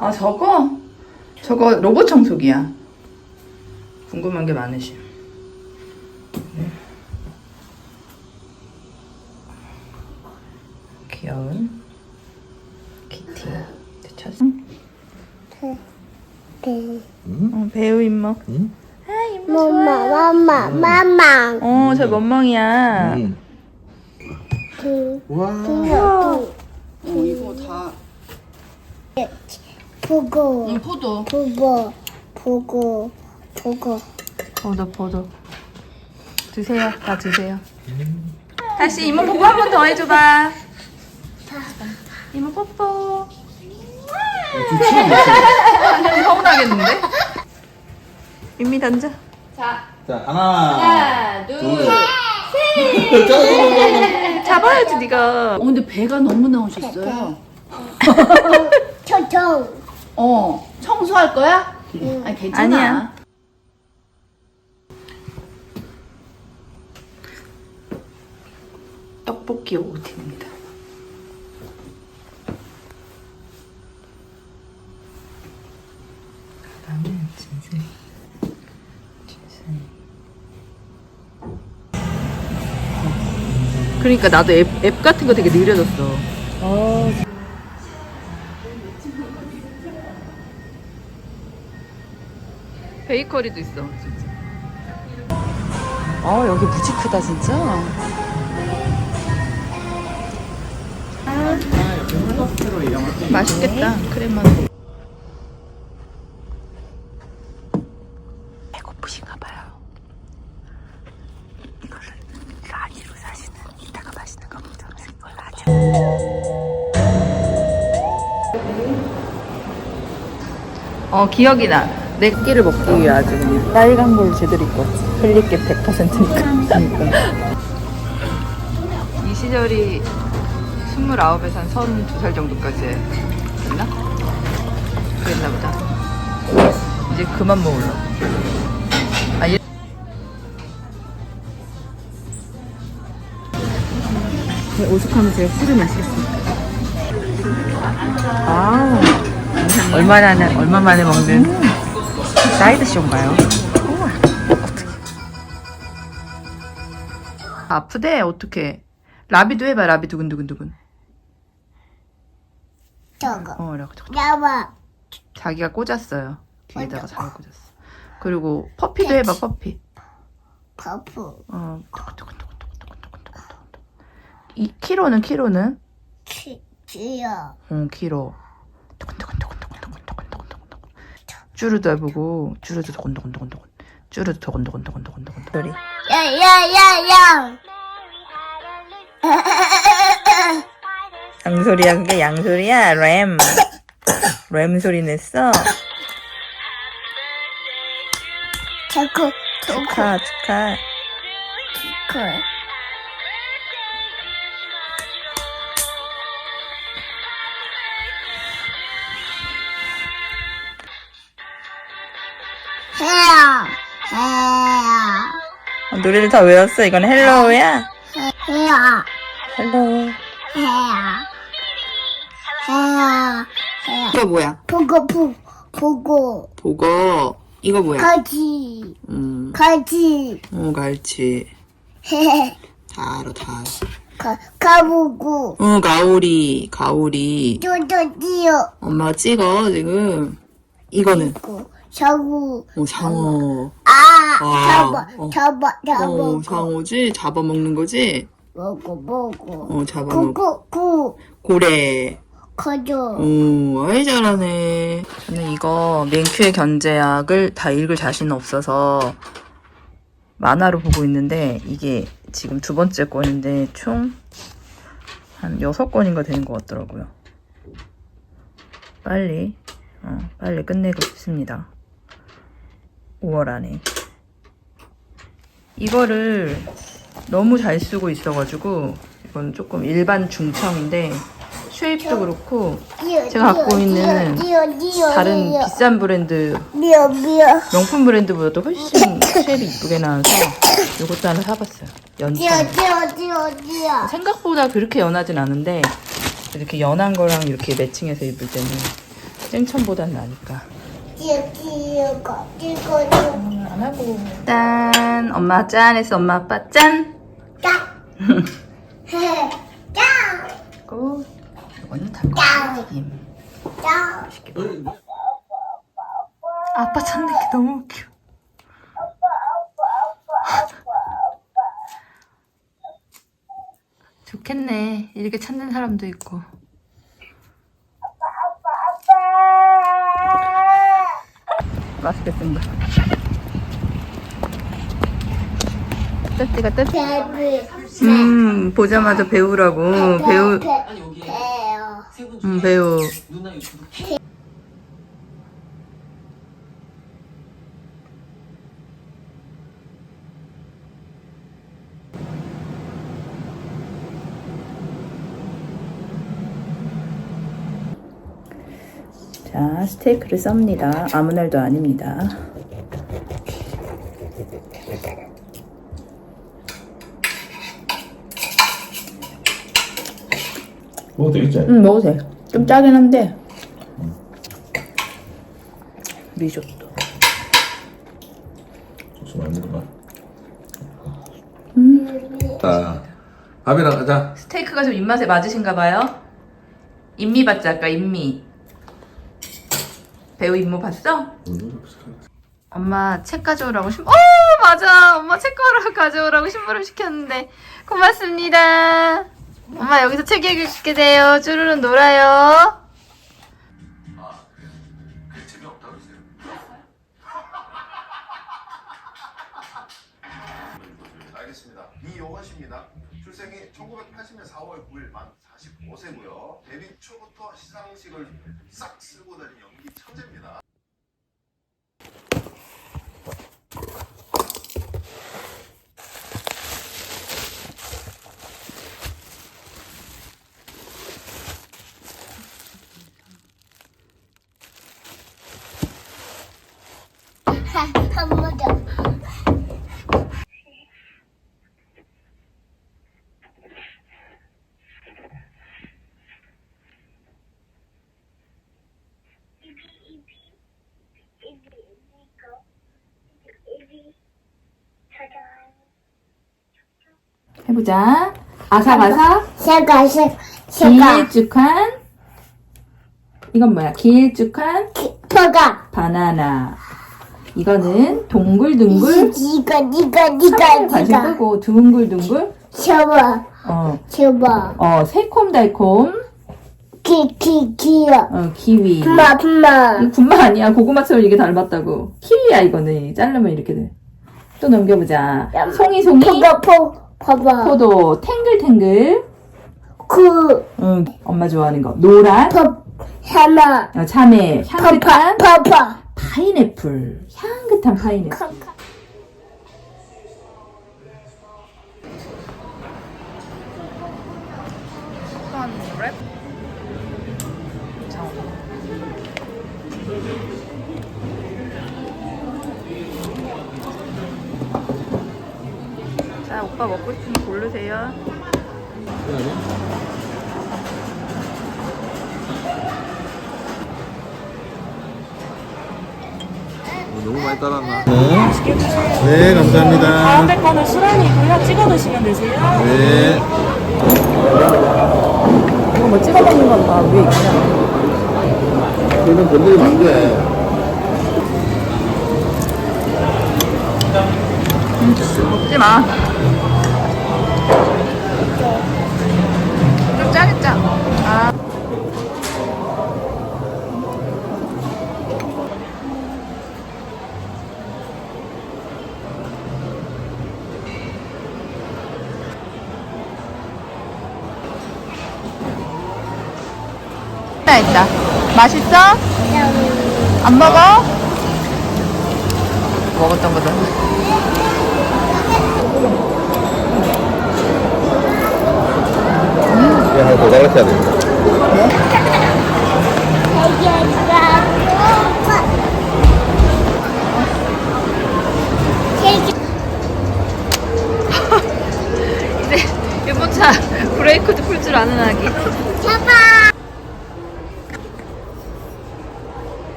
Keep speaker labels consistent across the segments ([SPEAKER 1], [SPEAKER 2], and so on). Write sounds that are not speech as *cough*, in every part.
[SPEAKER 1] 아 저거? 저거 로봇 청소기야. 궁금한 게 많으시. 네. 귀여운 키티. 찾. 어, 배우 임모.
[SPEAKER 2] 응?
[SPEAKER 3] 엄마, 엄마, 마마.
[SPEAKER 1] 어, 저 멍멍이야.
[SPEAKER 2] 응.
[SPEAKER 3] 그,
[SPEAKER 2] 와.
[SPEAKER 3] 그,
[SPEAKER 1] 어, 이거 다.
[SPEAKER 3] 보고,
[SPEAKER 1] 응, 포도.
[SPEAKER 3] 보고, 보고, 보고.
[SPEAKER 1] 포도, 포도. 드세요. 다 드세요. 다시 이모 뽀뽀 한 번 더 해줘봐. 이모 뽀뽀. 완전 서운하겠는데? 윤미 던져.
[SPEAKER 2] 자, 하나.
[SPEAKER 1] 하나, 둘,
[SPEAKER 2] 셋.
[SPEAKER 1] 잡아야지 네가.
[SPEAKER 4] 어, 근데 배가 너무 나오셨어요.
[SPEAKER 3] 초청.
[SPEAKER 4] 어, 청소할 거야? 아니, 괜찮아.
[SPEAKER 1] 아니야. 떡볶이 오븐입니다. 그다음에 진순이. 진순이. 그러니까 나도 앱, 앱 같은 거 되게 느려졌어. 베이커리도 있어, 진짜. 아, 여기 무지 크다, 진짜. 맛있겠다, 크레마도. 배고프신가 봐요. 이거를 라니로 사시는 이따가 맛있는 거 먹자면서 이걸 라니. 어 기억이 나. 내 끼를 먹기 위해 아주 그냥 빨간 볼 제대로 입고 왔지. 흘릴 게 100%니까. 이 시절이 29에서 한 32살 정도까지 됐나? 그랬나 보다. 이제 그만 먹을러. 아, 이...
[SPEAKER 4] 오죽하면 제가 술을 마시겠습니까?
[SPEAKER 1] 아, 얼마나, 얼마 만에 먹는 사이드쇼인가요? 우와, 어떡해. 아프대, 어떡해. 라비도 해봐, 라비 두근두근두근.
[SPEAKER 3] 저거.
[SPEAKER 1] 어, 이렇게 툭툭.
[SPEAKER 3] 나와.
[SPEAKER 1] 자기가 꽂았어요. 귀에다가 자기가 꽂았어. 그리고 퍼피도 해봐, 퍼피.
[SPEAKER 3] 퍼프.
[SPEAKER 1] 어, 두근두근두근두근두근두근두근. 이 키로는 키로는?
[SPEAKER 3] 치, 지요.
[SPEAKER 1] 어, 키로. 두근두근두근두근두근두근두근. 쭈르도 해보고, 쭈르도 두근두근두근두근. 쭈르도 두근두근두근두근두근. 소리.
[SPEAKER 3] 야, 야, 야, 야. *laughs*
[SPEAKER 1] 양소리야, 그게 양소리야, 램. 램 소리 냈어.
[SPEAKER 3] 자꾸, 자꾸.
[SPEAKER 1] 축하, 축하. 어, 노래를 다 외웠어. 이건 헬로우야.
[SPEAKER 3] 해야,
[SPEAKER 1] 헬로우.
[SPEAKER 3] 해야, 해야, 해야.
[SPEAKER 1] 이거 뭐야?
[SPEAKER 3] 보고, 보, 보고,
[SPEAKER 1] 보고. 이거 뭐야?
[SPEAKER 3] 가지,
[SPEAKER 1] 음,
[SPEAKER 3] 가지,
[SPEAKER 1] 어, 갈치.
[SPEAKER 3] 해,
[SPEAKER 1] 다 알아, 다 알아.
[SPEAKER 3] 가, 가보고,
[SPEAKER 1] 어, 가오리, 가오리.
[SPEAKER 3] 쪼쪼지요,
[SPEAKER 1] 엄마 찍어, 지금. 이거는,
[SPEAKER 3] 고, 사고,
[SPEAKER 1] 어, 상어.
[SPEAKER 3] 아,
[SPEAKER 1] 아,
[SPEAKER 3] 잡아,
[SPEAKER 1] 어.
[SPEAKER 3] 잡아, 잡아,
[SPEAKER 1] 어, 상어지? 잡아먹는 거지?
[SPEAKER 3] 먹고, 먹고,
[SPEAKER 1] 어, 잡아먹.
[SPEAKER 3] 구, 구,
[SPEAKER 1] 고래.
[SPEAKER 3] 가져.
[SPEAKER 1] 오, 아이 잘하네. 저는 이거 맹큐의 견제약을 다 읽을 자신은 없어서 만화로 보고 있는데 이게 지금 두 번째 권인데 총 한 여섯 권인가 되는 것 같더라고요. 빨리, 어, 빨리 끝내고 싶습니다. 5월 안에. 이거를 너무 잘 쓰고 있어가지고 이건 조금 일반 중청인데 쉐입도 그렇고 제가 갖고 있는 다른 비싼 브랜드 명품 브랜드보다도 훨씬 쉐입이 이쁘게 나와서 이것도 하나 사봤어요.
[SPEAKER 3] 뛰어.
[SPEAKER 1] 생각보다 그렇게 연하진 않은데 이렇게 연한 거랑 이렇게 매칭해서 입을 때는 생천보단 나니까. 하고. 짠! 엄마 짠 했어. 엄마 아빠 짠! 닭튀김.
[SPEAKER 3] 짱!
[SPEAKER 1] 아빠 찾는 게 너무 웃겨. 좋겠네. 이렇게 찾는 사람도 있고. 맛있겠습니다. 뜨띠.
[SPEAKER 3] 배비
[SPEAKER 1] 음, 보자마자 배우라고. 배우,
[SPEAKER 3] 배요
[SPEAKER 1] 음, 배우. 자, 스 테이크를 썹니다. 아무 날도 아닙니다.
[SPEAKER 2] 먹어도 되겠지?
[SPEAKER 1] 응, 먹어도 돼. 좀 짜긴 한데. 리조또.
[SPEAKER 2] 소스 많이 넣어봐. 자, 밥이랑 가자.
[SPEAKER 1] 스테이크가 좀 입맛에 맞으신가 봐요? 임미 봤지 아까 임미. 배우 임무 봤어? 엄마 책 가져오라고 심. 오 맞아. 엄마 책 가져 가져오라고 심부름 시켰는데 고맙습니다. 엄마 여기서 책 읽게 돼요. 쭈루는 놀아요.
[SPEAKER 5] 알겠습니다. 씨입니다. 출생이 1980년 4월 9일 만 45세고요. 데뷔 초부터 시상식을 싹 쓸고 다닌 연기 천재입니다.
[SPEAKER 1] 해보자. 아삭아삭
[SPEAKER 3] 새가 새 새가
[SPEAKER 1] 길쭉한 이건 뭐야? 길쭉한
[SPEAKER 3] 새가
[SPEAKER 1] 바나나. 이거는 동글둥글
[SPEAKER 3] 이거 이거 이거
[SPEAKER 1] 관심
[SPEAKER 3] 이거
[SPEAKER 1] 끄고 둥글둥글
[SPEAKER 3] 쳐봐
[SPEAKER 1] 어,
[SPEAKER 3] 쳐봐
[SPEAKER 1] 어 새콤달콤
[SPEAKER 3] 키키 키야
[SPEAKER 1] 어, 키위.
[SPEAKER 3] 엄마
[SPEAKER 1] 이 군마 아니야. 고구마처럼 이게 닮았다고. 키위야 이거는. 자르면 이렇게 돼. 또 넘겨보자. 송이 송이
[SPEAKER 3] 봐봐 보 봐봐
[SPEAKER 1] 포도 탱글탱글.
[SPEAKER 3] 그
[SPEAKER 1] 응, 엄마 좋아하는 거. 노란
[SPEAKER 3] 법 하나
[SPEAKER 1] 어, 참외 향긋한
[SPEAKER 3] 파파 파파
[SPEAKER 1] 파인애플. 향긋한 파인애플. 자, 오빠 먹고 싶은 거 고르세요.
[SPEAKER 2] 너무 많이 따랐나? 네. 네, 감사합니다.
[SPEAKER 6] 가운데 거는 수란이고요. 찍어 드시면 되세요.
[SPEAKER 2] 네.
[SPEAKER 1] 이거 뭐 찍어 먹는 건 봐. 위에 있잖아.
[SPEAKER 2] 그러면 건드리면 안 돼.
[SPEAKER 1] 먹지 마. 좀 짜게 짜. 아. 있다 있다. 맛있어? 안 먹어? 먹었던 거다.
[SPEAKER 2] 이제 하나 더 달라쳐야 돼.
[SPEAKER 1] 이제 유모차 브레이크도 풀 줄 아는 아기.
[SPEAKER 3] 잡아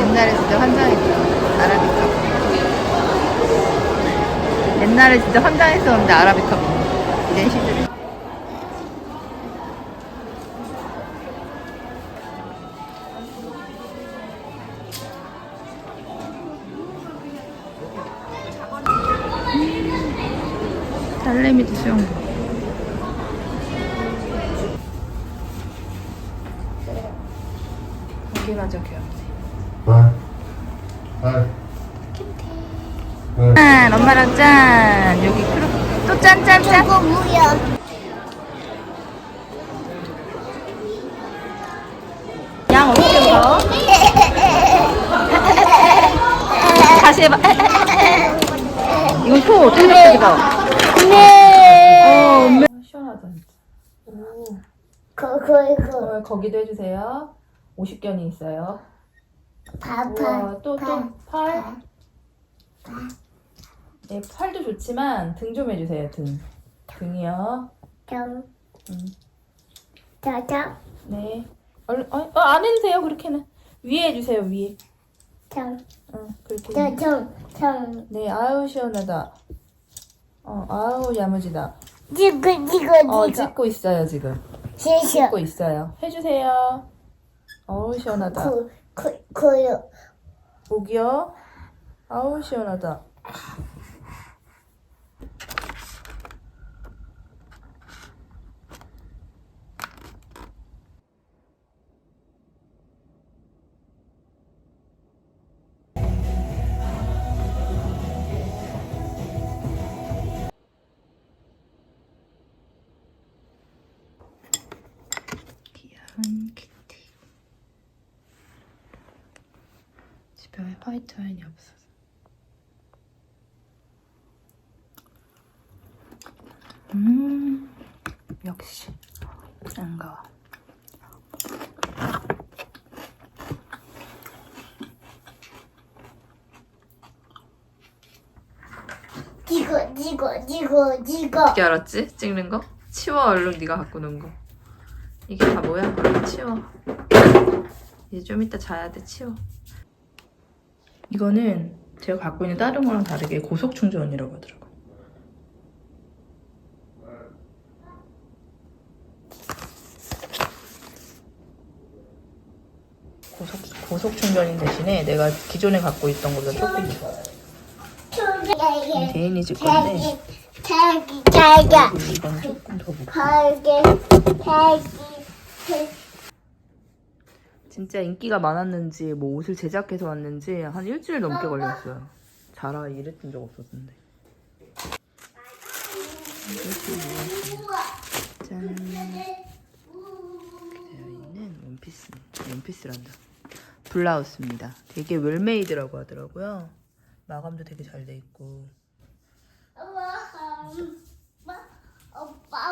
[SPEAKER 1] 옛날에 진짜 환장했었는데 아라비카 보 짠 엄마랑 짠. 여기 크로 또 짠 짠 짠.
[SPEAKER 3] 저거 뭐야?
[SPEAKER 1] 양 어떻게 울어? 다시 해봐. 이건 소 어떻게 잡지 봐 어, 엄마. 시원하다
[SPEAKER 3] 그거 이거.
[SPEAKER 1] 어, 거기도 해주세요. 50견이 있어요.
[SPEAKER 3] 파파
[SPEAKER 1] 또또팔 네, 팔도 좋지만 등 좀 해주세요 등. 등이요.
[SPEAKER 3] 정.
[SPEAKER 1] 음. 네. 얼른 어, 어, 안 해도 돼요 그렇게는. 위에 해주세요 위에.
[SPEAKER 3] 정.
[SPEAKER 1] 응 그렇게
[SPEAKER 3] 짜장 정.
[SPEAKER 1] 네 아유 시원하다. 어 아우 야무지다.
[SPEAKER 3] 이거 이거
[SPEAKER 1] 어
[SPEAKER 3] 이거
[SPEAKER 1] 찍고 있어요 지금.
[SPEAKER 3] 시시
[SPEAKER 1] 찍고 있어요. 해주세요. 어우 시원하다.
[SPEAKER 3] 그 그요.
[SPEAKER 1] 목이요? 아우 시원하다 귀여운 키티 집에 화이트 와인이 없어서 음 역시 짠거
[SPEAKER 3] 이거 이거 이거 이거
[SPEAKER 1] 어떻게 알았지? 찍는 거? 치워 얼른 네가 갖고 논 거. 이게 다 뭐야? 얼른 치워. 이제 좀 이따 자야 돼. 치워. 이거는 제가 갖고 있는 다른 거랑 다르게 고속 충전이라고 하더라고. 고속 고속 충전인 대신에 내가 기존에 갖고 있던 거보다 조금 개인이 줄 건데
[SPEAKER 3] 자기
[SPEAKER 1] 이건 조금 더 무거워.
[SPEAKER 3] 발게 자기
[SPEAKER 1] 진짜 인기가 많았는지 뭐 옷을 제작해서 왔는지 한 일주일 넘게 걸렸어요. 자라 이랬던 적 없었는데. 짠. 되어 있는 원피스. 원피스란다. 블라우스입니다. 되게 웰메이드라고 하더라고요. 마감도 되게 잘 돼 있고.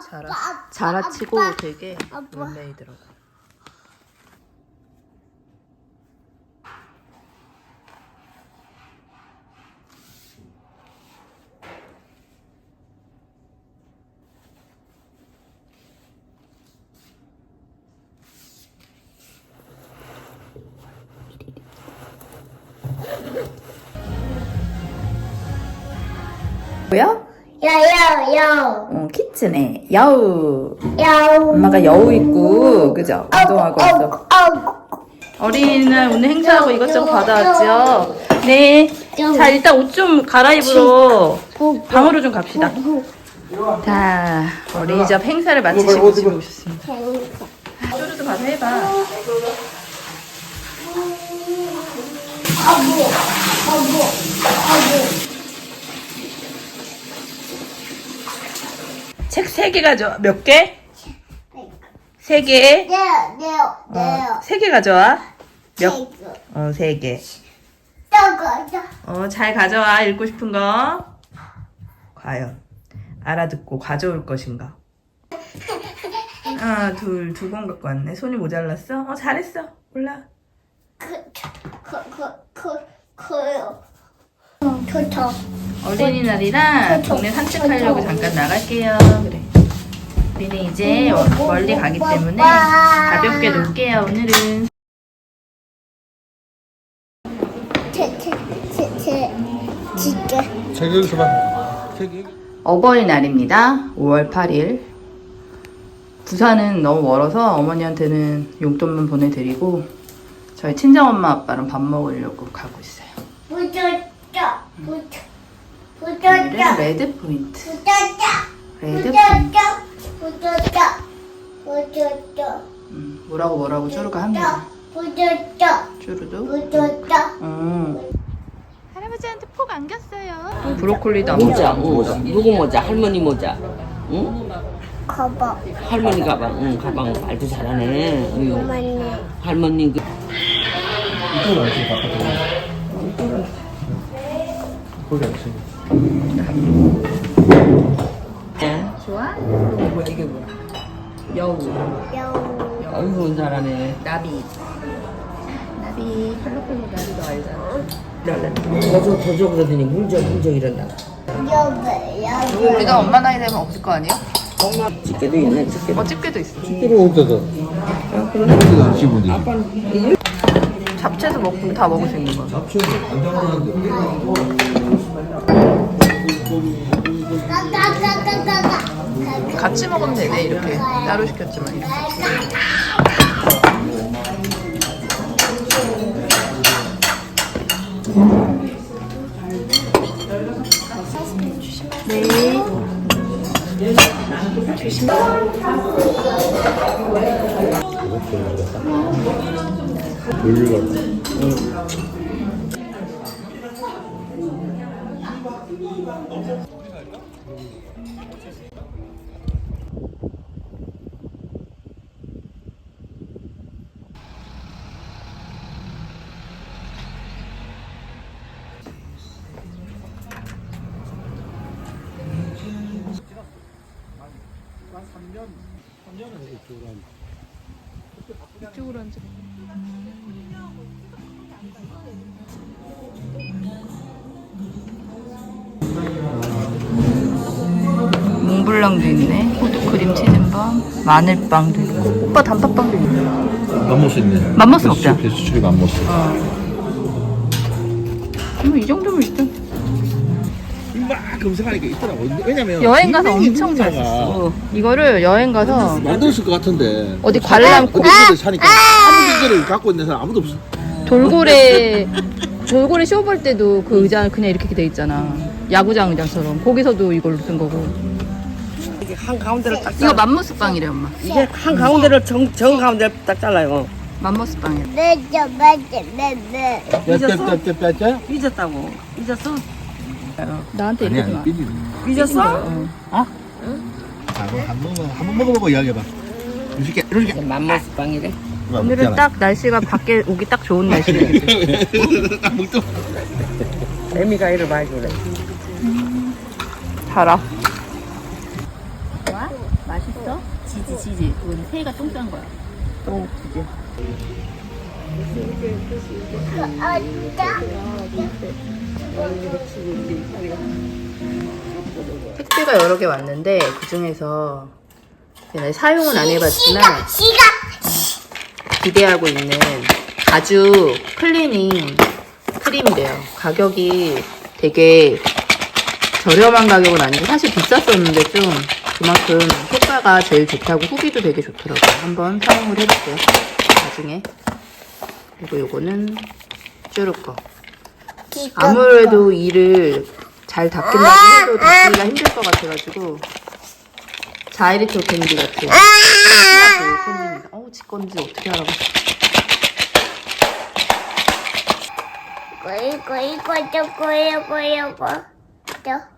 [SPEAKER 1] 자라 자라치고 되게
[SPEAKER 3] 아빠.
[SPEAKER 1] 웰메이드라고. 뭐야?
[SPEAKER 3] 야야야
[SPEAKER 1] 어, 키츠네. 야우.
[SPEAKER 3] 야우
[SPEAKER 1] 엄마가 여우 입고, 그죠? 운동하고 있어. 어린이날 오늘 행사하고 이것저것 받아왔죠? 네. 자, 일단 옷 좀 갈아입으러 방으로 좀 갑시다. 자, 어린이집 행사를 마치시고 집에 오셨습니다. 쇼르도 가서 해봐. 책 세 개 가져와. 몇 개? 세 개?
[SPEAKER 3] 네요 네요 네요
[SPEAKER 1] 세 개 가져와. 몇? 어, 세 개. 어, 잘 가져와. 읽고 싶은 거. 과연 알아듣고 가져올 것인가? 하나, 둘, 두 권 갖고 왔네. 손이 모자랐어? 어, 잘했어. 올라.
[SPEAKER 3] 그 그 그 그 그요 좋다
[SPEAKER 1] 어린이날이라 동네 산책하려고 잠깐 나갈게요. 그래. 우리는 이제 어- 멀리 가기 때문에 가볍게 놀게요, 오늘은.
[SPEAKER 3] 제 제 제 제 진짜.
[SPEAKER 1] 어버이날입니다. 5월 8일. 부산은 너무 멀어서 어머니한테는 용돈만 보내드리고 저희 친정 엄마 아빠랑 밥 먹으려고 가고 있어요.
[SPEAKER 3] 붙었다. 붙.
[SPEAKER 1] 레드 포인트. 레드 포인트. 음, 뭐라고 뭐라고 쭈루가 합니다.
[SPEAKER 3] 붙었다.
[SPEAKER 1] 음.
[SPEAKER 4] 할아버지한테 폭 안겼어요.
[SPEAKER 1] 브로콜리도 안
[SPEAKER 7] 모자,
[SPEAKER 1] 먹고.
[SPEAKER 7] 응. 누구 모자? 할머니 모자. 응?
[SPEAKER 3] 가봐.
[SPEAKER 7] 할머니 가방, 응, 가방 말도 잘하네. 어휴.
[SPEAKER 3] 맞네.
[SPEAKER 7] 할머니 그
[SPEAKER 2] 이쪽으로 바깥으로. 거기 앉지.
[SPEAKER 1] 좋아? 뭐야 이게 뭐야? 여우.
[SPEAKER 3] 여우.
[SPEAKER 7] 어휴 잘하네.
[SPEAKER 1] 나비. 나비. 컬러풀로 나비도 알잖아.
[SPEAKER 7] 더줘 더줘 그러더니 물져 물져 이런다.
[SPEAKER 3] 여우. 여우.
[SPEAKER 1] 우리가 엄마 나이 되면 없을 거 아니야?
[SPEAKER 7] 집게도 있네 집게도.
[SPEAKER 1] 어 집게도 있어.
[SPEAKER 2] 올 때도. 어디가 안 씹은지.
[SPEAKER 1] 잡채도 먹고 다 먹을 수 있는 거야.
[SPEAKER 2] 잡채는.
[SPEAKER 1] 같이 먹으면 되네 이렇게 따로 시켰지만 이렇게.
[SPEAKER 2] 돌려가지고.
[SPEAKER 1] 몽블랑도 있네. 호두크림 치즈빵, 마늘빵도 있고. 오빠 단팥빵도 있네.
[SPEAKER 2] 맘모스 있네.
[SPEAKER 1] 맘모스 먹자.
[SPEAKER 2] 배수추리 맘모스.
[SPEAKER 1] 뭐이 정도면 일단
[SPEAKER 2] 막 검색하니까 있더라고. 왜냐면
[SPEAKER 1] 여행 가서
[SPEAKER 2] 분명히
[SPEAKER 1] 엄청 잘 썼어. 이거를 여행 가서
[SPEAKER 2] 만들었을 것 같은데.
[SPEAKER 1] 어디 관람
[SPEAKER 2] 어디 어디 사니까 하는 문제를 갖고 있는 사람 아무도 없어.
[SPEAKER 1] 돌고래 돌고래 쇼볼 때도 그 의자 그냥 이렇게 돼 있잖아. 야구장 의자처럼 거기서도 이걸로 쓴 거고.
[SPEAKER 7] 한 가운데를 딱
[SPEAKER 1] 이거 맘모스빵이래 엄마.
[SPEAKER 7] 이게 한 가운데를 정, 정 가운데를 딱 잘라요.
[SPEAKER 1] 맘모스빵이래.
[SPEAKER 3] 매저 매저 매저.
[SPEAKER 2] 빼빼빼빼빼.
[SPEAKER 7] 삐졌다고. 삐졌어?
[SPEAKER 1] 나한테 이러지 마.
[SPEAKER 2] 삐지.
[SPEAKER 7] 삐졌어?
[SPEAKER 2] 한 번만 한번 먹어보고 이야기해봐. 이렇게 이렇게.
[SPEAKER 7] 맘모스 빵이래.
[SPEAKER 1] 오늘은 딱 날씨가 밖에 오기 딱 좋은 날씨네. *laughs*
[SPEAKER 2] 딱 먹도.
[SPEAKER 7] 애미가 이를 많이 그래.
[SPEAKER 1] 달아.
[SPEAKER 4] 맛있어? 지지 지지. 그건 새가 똥싼 거야.
[SPEAKER 1] 오, 지지.
[SPEAKER 3] 아따.
[SPEAKER 1] 택배가 여러 개 왔는데 그 중에서 사용은 안 해봤지만 기대하고 있는 가죽 클리닝 크림이래요. 가격이 되게 저렴한 가격은 아니고 사실 비쌌었는데 좀 그만큼 효과가 제일 좋다고 후기도 되게 좋더라고요. 한번 사용을 해볼게요. 나중에. 그리고 요거는 거. 아무래도 이를 잘 닦는다고 해도 닦기가 힘들 것 같아가지고 자이리토 캔디 같은 그 캔디입니다. 어우 지 건지 어떻게 알아봐.
[SPEAKER 3] 이거 이거 이거 저거 이거 이거 저 어쩌고 하고 이거 이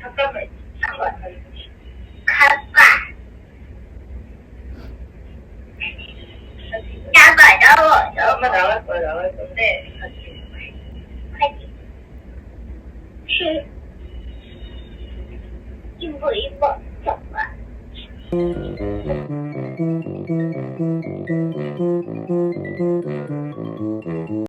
[SPEAKER 3] 잠깐만